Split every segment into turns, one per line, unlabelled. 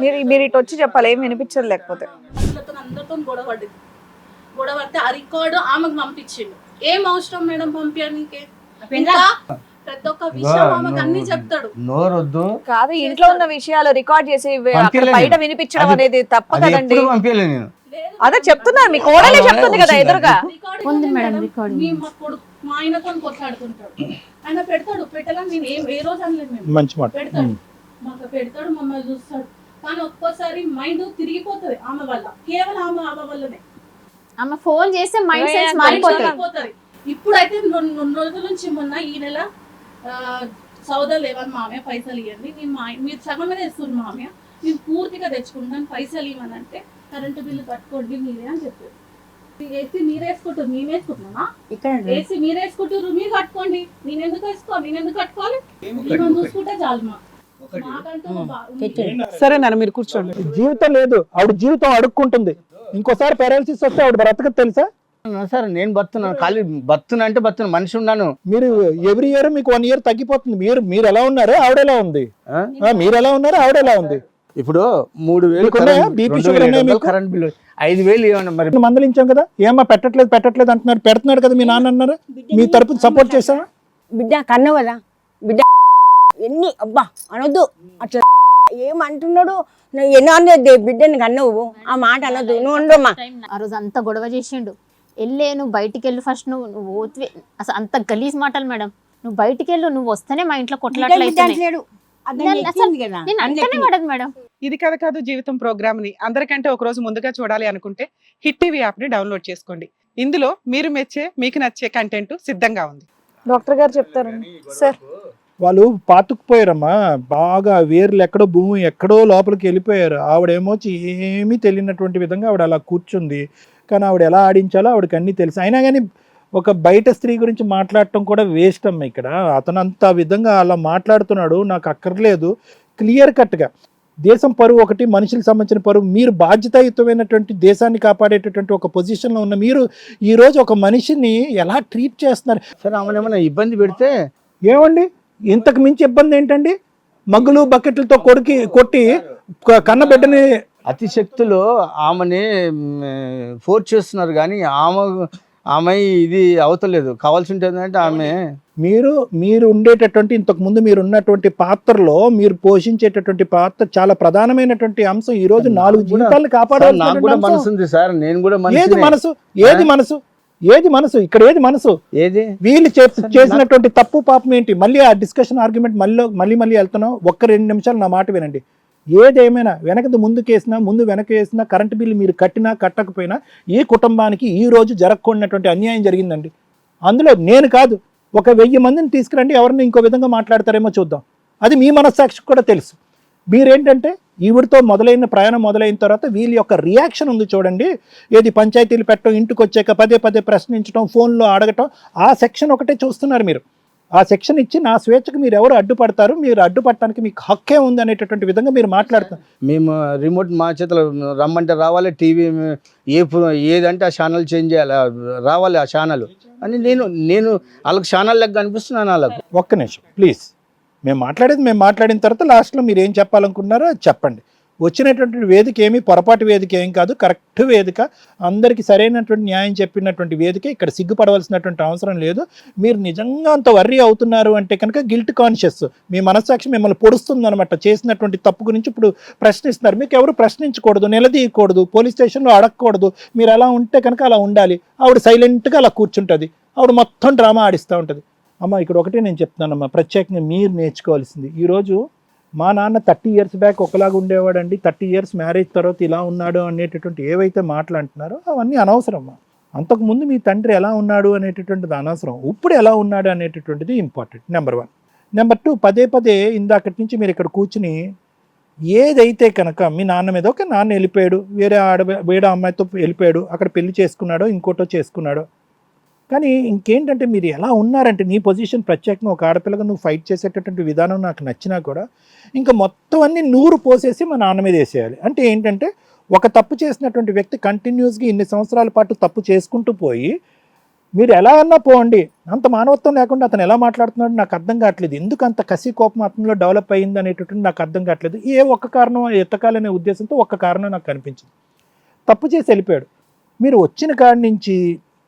మీరు మీరు ఇటు వచ్చి చెప్పాలి ఏం వినిపించదు లేకపోతే.
అందరితో అందరితో గొడవ పడ్డది. గొడవ పడితే ఆ రికార్డు ఆమెకు పంపించిండు. ఏం అవసరం మేడం పంపించడానికి ఇంకా ప్రతి ఒక్క విషయం ఆమెకు అన్ని చెప్తాడు.
నోరొద్దు.
కాదు ఇంట్లో ఉన్న విషయాలు రికార్డ్ చేసి వే- అక్కడ
పంపించలేదు.
బయట వినిపించడం
అది-
అనేది తప్పు
అది
కదండి.
ఎప్పుడు పంపించలేదు నేను.
లేదు
అదే చెప్తున్నారు మీ కోడలే చెప్తుంది కదా ఎదురుగా.
రికార్డింగ్
ఉంది మేడం. రికార్డింగ్.
మీ మా కొడుకు మా ఆయనతో కొట్లాడుకుంటాడు. ఆయన పెడతాడు పెట్టాలా నేను ఏ ఏ రోజు అనలేదు మేము.
మంచి మాట.
పెడతాడు. మాకు పెడతాడు మమ్మల్ని చూస్తాడు. కానీ ఒక్కోసారి మైండ్ తిరిగిపోతుంది ఆమె వల్ల. కేవలం ఆమె ఆమె వల్లనే.
ఆమె ఫోన్ చేస్తే మైండ్ సెన్స్ మారిపోతుంది.
ఇప్పుడైతే రెండు రోజుల నుంచి మొన్న ఈ నెల సౌదా లేవని మామయ్య పైసలు ఇవ్వండి నేను మా మీరు సగం మీద ఇస్తుంది మామయ్య. నేను పూర్తిగా తెచ్చుకుంటాను పైసలు ఇవ్వని అంటే కరెంటు బిల్లు కట్టుకోండి మీరే అని చెప్పారు. ఏసీ మీరు వేసుకుంటారు మేము వేసుకుంటున్నామా? ఏసీ మీరు వేసుకుంటారు మీరు కట్టుకోండి. నేను ఎందుకు వేసుకోవాలి? నేను ఎందుకు కట్టుకోవాలి? మేము చూసుకుంటే చాలు మా మాకంటూ ఒక బా- ఉంది.
సరే నాన్న మీరు కూర్చోండి. జీవితం లేదు. ఆవిడ జీవితం అడుక్కుంటుంది. ఇంకోసారి పారాలసిస్ వస్తే ఆవిడ బ్రతకదు తెలుసా?
సార్ నేను బతున్నాను ఖాళీ బతున్నా అంటే బతున్నా. మనిషి ఉన్నాను.
మీరు ఎవ్రీ ఇయర్ మీకు వన్ ఇయర్ తగ్గిపోతుంది. మీరు మీరు ఎలా ఉన్నారో? ఆవిడ ఎలా ఉంది? మీరు ఎలా ఉన్నారో? ఆవిడ ఎలా ఉంది?
ఇప్పుడు మూడు వేలు రెండు
షుగర్?
కరెంట్ బిల్లు ఐదు వేలు ఇవ్వండి మరి.
మందలించాం కదా. ఏమా పెట్టట్లేదు పెట్టట్లేదు అంటున్నారు. పెడుతున్నాడు కదా మీ నాన్న అన్నారు. మీ తరపున సపోర్ట్ చేశారా
బిడ్డ కన్నావు కదా బిడ్డ ఎన్ని? అబ్బా అనొద్దు. అట్లా ఏమంటున్నాడు? నువ్వు ఎన్నో బిడ్డని కన్నావు. ఆ మాట అనొద్దు. నువ్వు ఉండమ్మా.
ఆ రోజు అంత గొడవ చేసిండు. వెళ్ళే నువ్వు బయటికి వెళ్ళు ఫస్ట్ నువ్వు నువ్వు ఓత్వే. అసలు అంత గలీజ్ మాటలు మేడం. నువ్వు బయటికి వెళ్ళు నువ్వు వస్తేనే మా ఇంట్లో కొట్లాట్లు మేడం.
ఇది కథ కాదు జీవితం ప్రోగ్రామ్ని. అందరికంటే ఒక రోజు ముందుగా చూడాలి అనుకుంటే హిట్ టీవీ యాప్ని డౌన్లోడ్ చేసుకోండి. ఇందులో మీరు మెచ్చే మీకు నచ్చే కంటెంట్ సిద్ధంగా ఉంది.
డాక్టర్ గారు చెప్తారండి. సార్.
వాళ్ళు పాతుకుపోయారమ్మా. బాగా వేర్లు ఎక్కడో భూమి ఎక్కడో లోపలికి వెళ్ళిపోయారు. ఆవిడేమో చి- ఏమీ తెలియనటువంటి విధంగా ఆవిడ అలా కూర్చుంది. కానీ ఆవిడ ఎలా ఆడించాలో ఆవిడకి అన్నీ తెలుసు. అయినా కానీ ఒక బయట స్త్రీ గురించి మాట్లాడటం కూడా వేస్ట్ అమ్మ ఇక్కడ. అతను అంత విధంగా అలా మాట్లాడుతున్నాడు. నాకు అక్కర్లేదు. క్లియర్ కట్గా. దేశం పరువు ఒకటి మనుషులకు సంబంధించిన పరువు. మీరు బాధ్యతాయుతమైనటువంటి దేశాన్ని కాపాడేటటువంటి ఒక పొజిషన్లో ఉన్న మీరు ఈరోజు ఒక మనిషిని ఎలా ట్రీట్ చేస్తున్నారు?
సరే ఆమెను ఏమైనా ఇబ్బంది పెడితే
ఏమండి? ఇంతకు మించి ఇబ్బంది ఏంటండి? మగ్గులు బకెట్లతో కొరికి కొట్టి కన్నబిడ్డని
అతి శక్తులు ఆమెని ఫోర్స్ చేస్తున్నారు కానీ ఆమె ఆమె ఇది అవతలేదు. కావాల్సి ఉంటుంది అంటే ఆమె
మీరు మీరు ఉండేటటువంటి ఇంతకు ముందు మీరు ఉన్నటువంటి పాత్రలో మీరు పోషించేటటువంటి పాత్ర చాలా ప్రధానమైనటువంటి అంశం. ఈ రోజు నాలుగు
కూడా
కాపాడాలి
మనసు ఉంది సార్. నేను కూడా
ఏది
మనిషినే.
మనసు? ఏది మనసు? ఏది మనసు? ఇక్కడ ఏది మనసు?
ఏది?
వీళ్ళు చేసినటువంటి తప్పు పాపం ఏంటి? మళ్ళీ ఆ డిస్కషన్ ఆర్గ్యుమెంట్ మళ్ళీ మళ్ళీ మళ్ళీ వెళ్తున్నాం. ఒక్క రెండు నిమిషాలు నా మాట వినండి. ఏదేమైనా వెనకది ముందుకు వేసినా ముందు వెనక వేసినా కరెంటు బిల్లు మీరు కట్టినా కట్టకపోయినా ఈ కుటుంబానికి ఈ రోజు జరగకూడనటువంటి అన్యాయం జరిగిందండి. అందులో నేను కాదు ఒక వెయ్యి మందిని తీసుకురండి ఎవరిని ఇంకో విధంగా మాట్లాడతారేమో చూద్దాం. అది మీ మనస్సాక్షికి కూడా తెలుసు. మీరేంటంటే ఈవిడితో మొదలైన ప్రయాణం మొదలైన తర్వాత వీళ్ళ యొక్క రియాక్షన్ ఉంది చూడండి. ఏది పంచాయతీలు పెట్టడం ఇంటికి వచ్చాక పదే పదే ప్రశ్నించడం ఫోన్లో అడగటం ఆ సెక్షన్ ఒకటే చూస్తున్నారు మీరు. ఆ సెక్షన్ ఇచ్చి నా స్వేచ్ఛకు మీరు ఎవరు అడ్డుపడతారు? మీరు అడ్డుపడటానికి మీకు హక్కే ఉంది అనేటటువంటి విధంగా మీరు మాట్లాడుతారు
మేము రిమోట్ మా చేతిలో రమ్మంటే రావాలి టీవీ ఏ ఏదంటే ఆ ఛానల్ చేంజ్ చేయాలి రావాలి ఆ ఛానల్. అని నేను నేను వాళ్ళకి ఛానల్ లెక్క కనిపిస్తున్నాను వాళ్ళకు.
ఒక్క నిమిషం ప్లీజ్. మేము మాట్లాడేది మేము మాట్లాడిన తర్వాత లాస్ట్లో మీరు ఏం చెప్పాలనుకున్నారో చెప్పండి. వచ్చినటువంటి వేదిక ఏమి పొరపాటు వేదిక ఏం కాదు కరెక్ట్ వేదిక. అందరికీ సరైనటువంటి న్యాయం చెప్పినటువంటి వేదిక ఇక్కడ సిగ్గుపడవలసినటువంటి అవసరం లేదు. మీరు నిజంగా అంత వర్రీ అవుతున్నారు అంటే కనుక గిల్ట్ కాన్షియస్. మీ మనస్సాక్షి మిమ్మల్ని పొడుస్తుంది అనమాట చేసినటువంటి తప్పు గురించి ఇప్పుడు ప్రశ్నిస్తున్నారు. మీకు ఎవరు ప్రశ్నించకూడదు నిలదీయకూడదు పోలీస్ స్టేషన్లో అడగకూడదు. మీరు అలా ఉంటే కనుక అలా ఉండాలి. ఆవిడ సైలెంట్గా అలా కూర్చుంటుంది. ఆవిడ మొత్తం డ్రామా ఆడిస్తూ ఉంటుంది. అమ్మ ఇక్కడ ఒకటే నేను చెప్తున్నానమ్మా ప్రత్యేకంగా మీరు నేర్చుకోవాల్సింది. ఈరోజు మా నాన్న థర్టీ ఇయర్స్ బ్యాక్ ఒకలాగా ఉండేవాడండి. థర్టీ ఇయర్స్ మ్యారేజ్ తర్వాత ఇలా ఉన్నాడు అనేటటువంటి ఏవైతే మాటలు అంటున్నారో అవన్నీ అనవసరం అంతకుముందు మీ తండ్రి ఎలా ఉన్నాడు అనేటటువంటిది అనవసరం. ఇప్పుడు ఎలా ఉన్నాడు అనేటటువంటిది important number one. Number two పదే పదే ఇందాకటి నుంచి మీరు ఇక్కడ కూర్చుని ఏదైతే కనుక మీ నాన్న మీద ఒక నాన్న వెళ్ళిపోయాడు వేరే ఆడ వేరే అమ్మాయితో వెళ్ళిపోయాడు అక్కడ పెళ్ళి చేసుకున్నాడో ఇంకోటో చేసుకున్నాడో కానీ ఇంకేంటంటే మీరు ఎలా ఉన్నారంటే నీ పొజిషన్ ప్రత్యేకంగా ఒక ఆడపిల్లగా నువ్వు ఫైట్ చేసేటటువంటి విధానం నాకు నచ్చినా కూడా ఇంకా మొత్తం అన్ని నూరు పోసేసి మా నాన్న మీద వేసేయాలి. అంటే ఏంటంటే ఒక తప్పు చేసినటువంటి వ్యక్తి కంటిన్యూస్గా ఇన్ని సంవత్సరాల పాటు తప్పు చేసుకుంటూ పోయి మీరు ఎలా అన్నా పోండి. అంత మానవత్వం లేకుండా అతను ఎలా మాట్లాడుతున్నాడు నాకు అర్థం కావట్లేదు. ఎందుకు అంత కసి కోపం అతనిలో డెవలప్ అయ్యింది అనేటటువంటి నాకు అర్థం కావట్లేదు. ఏ ఒక్క కారణం ఎత్తకాలనే ఉద్దేశంతో ఒక్క కారణం నాకు కనిపించింది. తప్పు చేసి వెళ్ళిపోయాడు. మీరు వచ్చిన కాడి నుంచి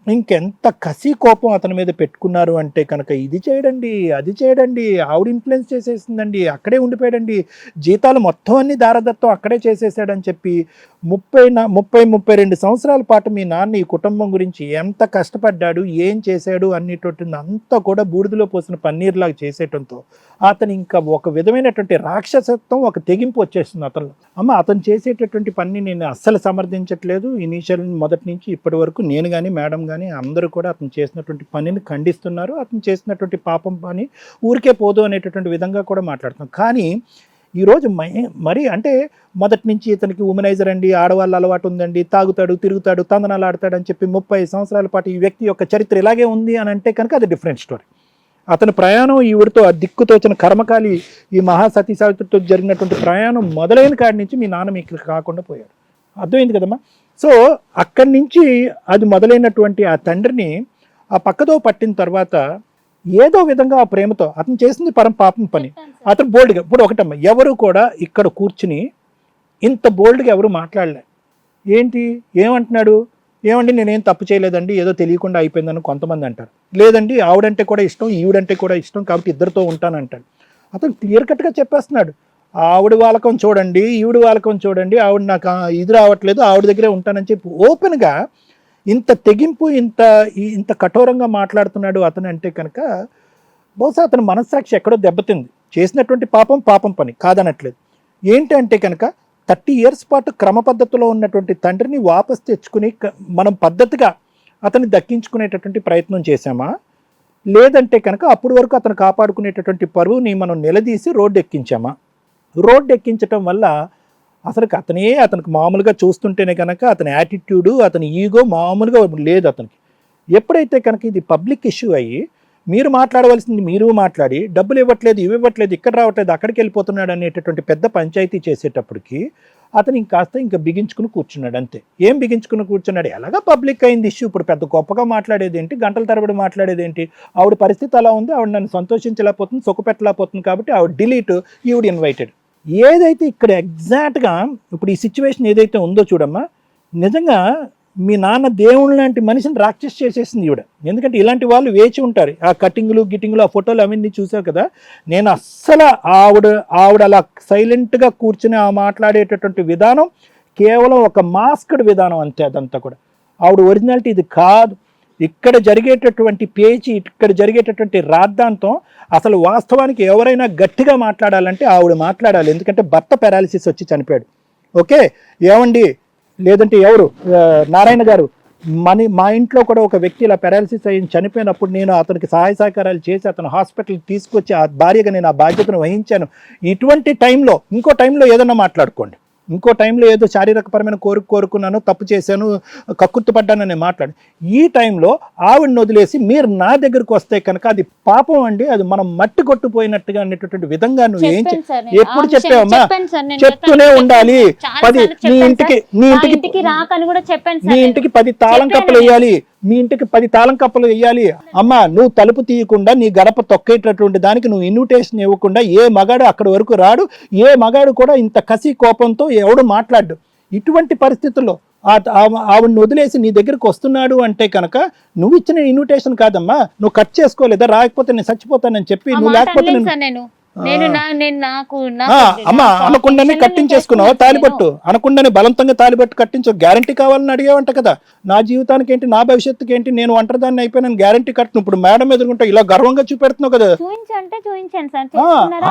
ఇంకెంత కసి కోపం అతని మీద పెట్టుకున్నారు అంటే కనుక ఇది చేయడండి అది చేయడండి ఆవిడ ఇన్ఫ్లుయెన్స్ చేసేసిందండి అక్కడే ఉండిపోయాడండి జీతాలు మొత్తం అన్ని దారదత్తం అక్కడే చేసేసాడని చెప్పి ముప్పై నా ముప్పై ముప్పై రెండు సంవత్సరాల పాటు మీ నాన్న ఈ కుటుంబం గురించి ఎంత కష్టపడ్డాడు ఏం చేశాడు అనేటటువంటి అంతా కూడా బూడిదలో పోసిన పన్నీర్లాగా చేసేయటంతో అతను ఇంకా ఒక విధమైనటువంటి రాక్షసత్వం ఒక తెగింపు వచ్చేస్తుంది అతను అమ్మ అతను చేసేటటువంటి పని నేను అస్సలు సమర్థించట్లేదు. ఇనీషియల్ మొదటి నుంచి ఇప్పటి వరకు నేను కానీ మేడం కానీ అందరూ కూడా అతను చేసినటువంటి పనిని ఖండిస్తున్నారు. అతను చేసినటువంటి పాపం పని ఊరికే పోదు అనేటటువంటి విధంగా కూడా మాట్లాడుతున్నాం. కానీ ఈరోజు మై- మరి అంటే మొదటి నుంచి ఇతనికి ఉమెనైజర్ అండి ఆడవాళ్ళ అలవాటు ఉందండి తాగుతాడు తిరుగుతాడు తందనాలు ఆడతాడు అని చెప్పి ముప్పై సంవత్సరాల పాటు ఈ వ్యక్తి యొక్క చరిత్ర ఇలాగే ఉంది అని అంటే కనుక అది డిఫరెంట్ స్టోరీ అతని ప్రయాణం ఈవిడితో ఆ దిక్కుతోచిన కర్మకాలి ఈ మహాసతీ సావిత్రితో జరిగినటువంటి ప్రయాణం మొదలైన కాడి నుంచి మీ నాన్న మీకు కాకుండా పోయాడు అర్థమైంది కదమ్మా? సో అక్కడి నుంచి అది మొదలైనటువంటి ఆ తండ్రిని ఆ పక్కదో పట్టిన తర్వాత ఏదో విధంగా ఆ ప్రేమతో అతను చేసింది పరం పాపం పని. అతను బోల్డ్గా ఇప్పుడు ఒకటమ్మా ఎవరు కూడా ఇక్కడ కూర్చుని ఇంత బోల్డ్గా ఎవరు మాట్లాడలే. ఏంటి? ఏమంటున్నాడు? ఏమండి నేనేం తప్పు చేయలేదండి ఏదో తెలియకుండా అయిపోయిందని కొంతమంది అంటారు. లేదండి ఆవిడంటే కూడా ఇష్టం ఈవిడంటే కూడా ఇష్టం కాబట్టి ఇద్దరితో ఉంటానంటాడు. అతను క్లియర్ కట్గా చెప్పేస్తున్నాడు. ఆవిడ వాళ్ళకం చూడండి ఈవిడ వాళ్ళకం చూడండి ఆవిడ నాకు ఇది రావట్లేదు ఆవిడ దగ్గరే ఉంటానని చెప్పి ఓపెన్గా ఇంత తెగింపు ఇంత ఇంత కఠోరంగా మాట్లాడుతున్నాడు అతను అంటే కనుక బహుశా అతని మనస్సాక్షి ఎక్కడో దెబ్బతింది. చేసినటువంటి పాపం పాపం పని కాదనట్లేదు. ఏంటంటే కనుక థర్టీ ఇయర్స్ పాటు క్రమ పద్ధతిలో ఉన్నటువంటి తండ్రిని వాపస్ తెచ్చుకుని మనం పద్ధతిగా అతన్ని దక్కించుకునేటటువంటి ప్రయత్నం చేశామా? లేదంటే కనుక అప్పటి వరకు అతను కాపాడుకునేటటువంటి పరువుని మనం నిలదీసి రోడ్డు ఎక్కించామా రోడ్డు ఎక్కించటం వల్ల అసలుకి అతనే అతనికి మామూలుగా చూస్తుంటేనే కనుక అతని యాటిట్యూడు అతని ఈగో మామూలుగా లేదు అతనికి. ఎప్పుడైతే కనుక ఇది పబ్లిక్ ఇష్యూ అయ్యి మీరు మాట్లాడవలసింది మీరు మాట్లాడి డబ్బులు ఇవ్వట్లేదు ఇవి ఇవ్వట్లేదు ఇక్కడ రావట్లేదు అక్కడికి వెళ్ళిపోతున్నాడు అనేటటువంటి పెద్ద పంచాయతీ చేసేటప్పటికి అతను ఇంకాస్త ఇంకా బిగించుకుని కూర్చున్నాడు అంతే. ఏం బిగించుకుని కూర్చున్నాడు? ఎలాగా పబ్లిక్ అయింది ఇష్యూ? ఇప్పుడు పెద్ద గొప్పగా మాట్లాడేది ఏంటి? గంటల తరబడి మాట్లాడేది ఏంటి? ఆవిడ పరిస్థితి అలా ఉంది ఆవిడ నన్ను సంతోషించలేకపోతుంది సుఖపెట్టలేకపోతుంది కాబట్టి ఆవిడ డిలీట్ ఈవిడ ఇన్వైటెడ్. ఏదైతే ఇక్కడ ఎగ్జాక్ట్గా ఇప్పుడు ఈ సిచ్యువేషన్ ఏదైతే ఉందో చూడమ్మా నిజంగా మీ నాన్న దేవుడు లాంటి మనిషిని రాక్షస్ చేసేసింది ఈవిడ. ఎందుకంటే ఇలాంటి వాళ్ళు వేచి ఉంటారు. ఆ కటింగ్లు గిటింగ్లు ఆ ఫోటోలు అవన్నీ చూసావు కదా నేను అస్సలు ఆవిడ ఆవిడ అలా సైలెంట్గా కూర్చుని ఆ మాట్లాడేటటువంటి విధానం కేవలం ఒక మాస్క్డ్ విధానం అంతే అదంతా కూడా. ఆవిడ ఒరిజినాలిటీ ఇది కాదు. ఇక్కడ జరిగేటటువంటి పేచి ఇక్కడ జరిగేటటువంటి రాద్ధాంతం అసలు వాస్తవానికి ఎవరైనా గట్టిగా మాట్లాడాలంటే ఆవిడ మాట్లాడాలి. ఎందుకంటే భర్త పారాలిసిస్ వచ్చి చనిపోయాడు. ఓకే? ఏమండి? లేదంటే ఎవరు? నారాయణ గారు మన మా ఇంట్లో కూడా ఒక వ్యక్తి ఇలా పారాలిసిస్ అయ్యి చనిపోయినప్పుడు నేను అతనికి సహాయ సహకారాలు చేసి అతను హాస్పిటల్కి తీసుకొచ్చి ఆ భార్యగా నేను ఆ బాధ్యతను వహించాను. ఇటువంటి టైంలో ఇంకో టైంలో ఏదన్నా మాట్లాడుకోండి. ఇంకో టైంలో ఏదో శారీరకపరమైన కోరిక కోరుకున్నాను తప్పు చేశాను కక్కుర్తి పడ్డానని మాట్లాడి ఈ టైంలో ఆవిడని వదిలేసి మీరు నా దగ్గరకు వస్తే కనుక అది పాపం అండి అది మనం మట్టి కొట్టుపోయినట్టుగా అనేటటువంటి విధంగా నువ్వు ఏం. ఎప్పుడు చెప్పావమ్మా. చెప్తూనే. ఉండాలి పది నీ ఇంటికి. నీ ఇంటికి నీ. ఇంటికి పది తాళం కప్పలు. వేయాలి మీ ఇంటికి పది తాళం కప్పలు వేయాలి అమ్మా నువ్వు తలుపు తీయకుండా నీ గడప తొక్కేటటువంటి దానికి నువ్వు ఇన్విటేషన్ ఇవ్వకుండా ఏ మగాడు అక్కడి వరకు రాడు ఏ మగాడు కూడా ఇంత కసి కోపంతో ఎవడు మాట్లాడు ఇటువంటి పరిస్థితుల్లో ఆవిడని వదిలేసి నీ దగ్గరికి వస్తున్నాడు అంటే కనుక నువ్వు ఇచ్చిన ఇన్విటేషన్ కాదమ్మా. నువ్వు కట్ చేసుకోలేదా? రాకపోతే నేను చచ్చిపోతానని చెప్పి నువ్వు లేకపోతే నేను. అమ్మా
నాకు
అనకుండానే కట్టించేసుకున్నావు?
నేను
తాలిబట్టు. అనకుండానే బలవంతంగా తాలిబట్టు కట్టించు. గ్యారంటీ కావాలని అడిగావంట కదా. నా జీవితానికి ఏంటి నా భవిష్యత్తుకి ఏంటి నేను ఒంటరిదాన్ని అయిపోయినాను గ్యారంటీ కట్టను ఇప్పుడు మేడం ఎదుర్కొంటా ఇలా గర్వంగా చూపెడుతున్నావు కదా.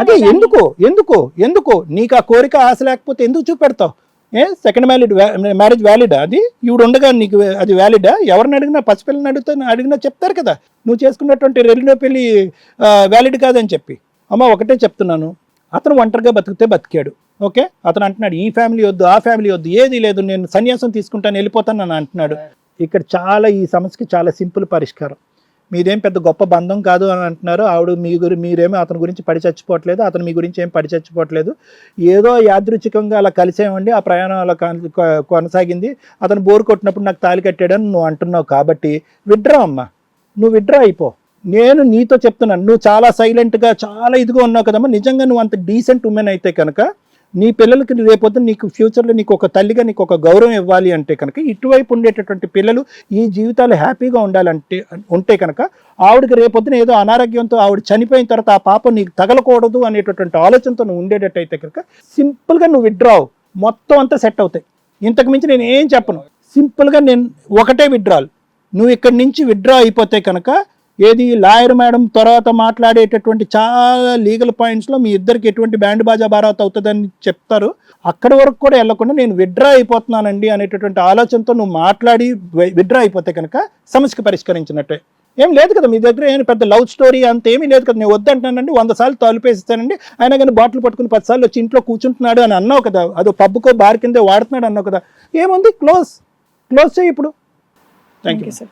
అదే. ఎందుకు? ఎందుకు? ఎందుకు? నీకు ఆ కోరిక ఆశ లేకపోతే ఎందుకు చూపెడతావు? ఏ సెకండ్ మ్యాలిడ్ మ్యారేజ్ వ్యాలిడా అది? ఈవిడ ఉండగా నీకు అది వ్యాలిడా ఎవరిని అడిగినా పసిపిల్లని అడిగితే అడిగినా చెప్తారు కదా. నువ్వు చేసుకున్నటువంటి రెండో పెళ్ళి వ్యాలిడ్ కాదని చెప్పి. అమ్మ ఒకటే చెప్తున్నాను. అతను ఒంటరిగా బతికితే బతికాడు. ఓకే? అతను అంటున్నాడు ఈ ఫ్యామిలీ వద్దు ఆ ఫ్యామిలీ వద్దు ఏది లేదు నేను సన్యాసం తీసుకుంటాను వెళ్ళిపోతాను అని అంటున్నాడు. ఇక్కడ చాలా ఈ సమస్యకి చాలా సింపుల్ పరిష్కారం. మీదేం పెద్ద గొప్ప బంధం కాదు అని అంటున్నారు. ఆవిడ మీ గురి మీరేమో అతని గురించి పడి చచ్చిపోవట్లేదు అతను మీ గురించి ఏం పడి చచ్చిపోవట్లేదు. ఏదో యాదృచ్ఛికంగా అలా కలిసేమండి ఆ ప్రయాణం అలా కొనసాగింది. అతను బోర్ కొట్టినప్పుడు నాకు తాలి కట్టాడని నువ్వు అంటున్నావు కాబట్టి విడ్రా అమ్మా. నువ్వు విడ్రా అయిపో. నేను నీతో చెప్తున్నాను నువ్వు చాలా సైలెంట్గా చాలా ఇదిగా ఉన్నావు కదమ్మా. నిజంగా నువ్వు అంత డీసెంట్ ఉమెన్ అయితే కనుక నీ పిల్లలకి రేపొద్దు నీకు ఫ్యూచర్లో నీకు ఒక తల్లిగా నీకు ఒక గౌరవం ఇవ్వాలి అంటే కనుక ఇటువైపు ఉండేటటువంటి పిల్లలు ఈ జీవితాలు హ్యాపీగా ఉండాలంటే ఉంటే కనుక ఆవిడకి రేపొద్దున ఏదో అనారోగ్యంతో ఆవిడ చనిపోయిన తర్వాత ఆ పాపం నీకు తగలకూడదు అనేటటువంటి ఆలోచనతో నువ్వు ఉండేటట్టయితే కనుక సింపుల్గా నువ్వు విడ్రావు మొత్తం అంతా సెట్ అవుతాయి. ఇంతకు మించి నేను ఏం చెప్పను. సింపుల్గా నేను ఒకటే విడ్రాల్ నువ్వు ఇక్కడి నుంచి విడ్రా అయిపోతే కనుక ఏది? లాయర్ మేడం తర్వాత మాట్లాడేటటువంటి చాలా లీగల్ పాయింట్స్లో మీ ఇద్దరికి ఎటువంటి బ్యాండ్ బాజా బారాత్ అవుతుందని చెప్తారు. అక్కడి వరకు కూడా వెళ్ళకుండా నేను విడ్డ్రా అయిపోతున్నానండి అనేటటువంటి ఆలోచనతో నువ్వు మాట్లాడి విడ్డ్రా అయిపోతే కనుక సమస్యకు పరిష్కరించినట్టే. ఏం లేదు కదా మీ దగ్గర ఏం పెద్ద లవ్ స్టోరీ అంత ఏమీ లేదు కదా నేను వద్దంటున్నానండి వంద సార్లు తలుపేసిస్తానండి. ఆయన కానీ బాటిల్ పట్టుకుని పది సార్లు వచ్చి ఇంట్లో కూర్చుంటున్నాడు అని అన్నావు కదా అదో పబ్బుకో బార్ కిందే వాడుతున్నాడు అన్నావు కదా ఏముంది? క్లోజ్. క్లోజ్ చేయి ఇప్పుడు. Thank you
sir.